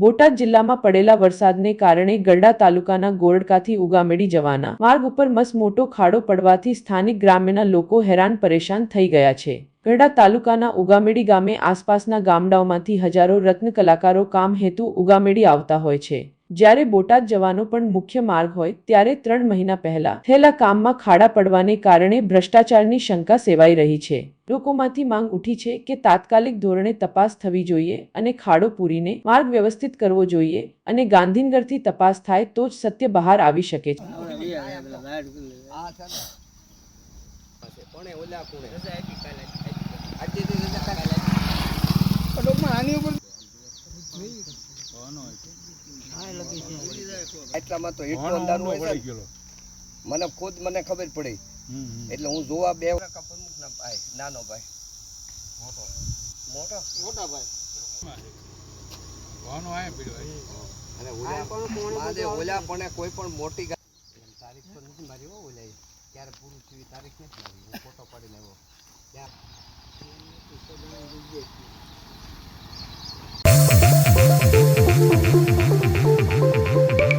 બોટાદ જિલ્લામાં પડેલા વરસાદને કારણે ગરડા તાલુકાના ગોરડકાથી ઉગામેડી જવાના. માર્ગ ઉપર મસમોટો ખાડો પડવાથી સ્થાનિક ગ્રામ્યના લોકો હેરાન પરેશાન થઈ ગયા છે. ગરડા તાલુકાના ઉગામેડી ગામે આસપાસના ગામડાઓમાંથી હજારો રત્ન કલાકારો કામ હેતુ ઉગામેડી આવતા હોય છે. જ્યારે બોટાદ જવાનો પણ મુખ્ય માર્ગ હોય ત્યારે ત્રણ મહિના પહેલા થયેલા કામમાં ખાડા પડવાને કારણે ભ્રષ્ટાચારની શંકા સેવાઈ રહી છે. લોકોમાંથી માંગ ઉઠી છે કે તાત્કાલિક ધોરણે તપાસ થવી જોઈએ અને ખાડો પૂરીને માર્ગ વ્યવસ્થિત કરવો જોઈએ અને ગાંધીનગરથી તપાસ થાય તો જ સત્ય બહાર આવી શકે છે. એટલામાં તો એટલો અંદાજ હોય મને ખુદ મને ખબર પડી. એટલે હું જોવા બે ના ભાઈ નાનો ભાઈ. મોટો. મોટો? મોટા ભાઈ. કોઈ પણ મોટી તારીખ પર નથી મારી ઓલા ત્યારે પૂરું થયું તારીખ નથી મારી. ફોટો પાડીને આવ્યો. ત્યાં